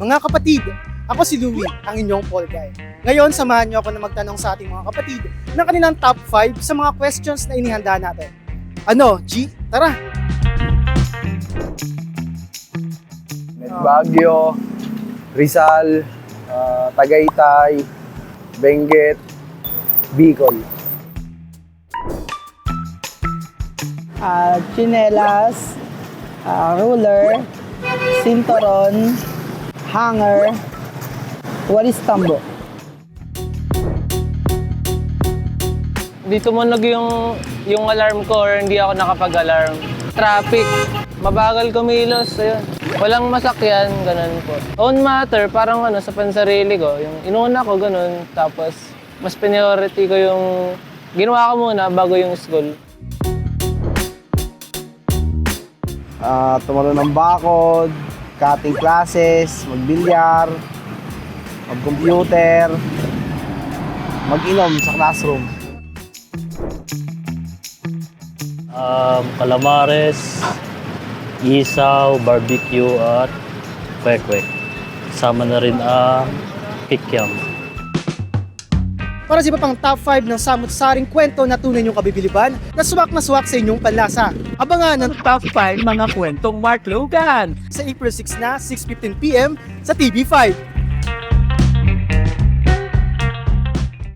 Mga kapatid, ako si Louie, ang inyong Paul Guy. Ngayon, samahan niyo ako na magtanong sa ating mga kapatid ng kanilang top 5 sa mga questions na inihanda natin. Ano, G? Tara! Baguio, Rizal, ah, Tagaytay, Benguet, Bicol. ah, chinelas, ah, ruler, sinturon, hanger, walis tambo. Dito mo nag yung, yung alarm ko or hindi ako nakapag-alarm. Traffic. Mabagal kumilos. Ayun. Walang masakyan, ganun po. Own matter, parang ano, sa pansarili ko. Yung inuna ko, ganun. Tapos, mas priority ko yung ginawa ko muna bago yung school. Ah, tumalo ng bakod, cutting classes, magbilyar, mag-computer, mag-inom sa classroom. um, calamares, isaw, barbecue at kwek-kwek. Sama na rin ang kikyam. Para sa iba pang top 5 ng samut-saring kwento na tunay niyong kabibiliban na suwak na suwak sa inyong panlasa. Abangan ang Top 5 mga kwentong Mark Logan. sa April 6 na 6.15pm sa TV5.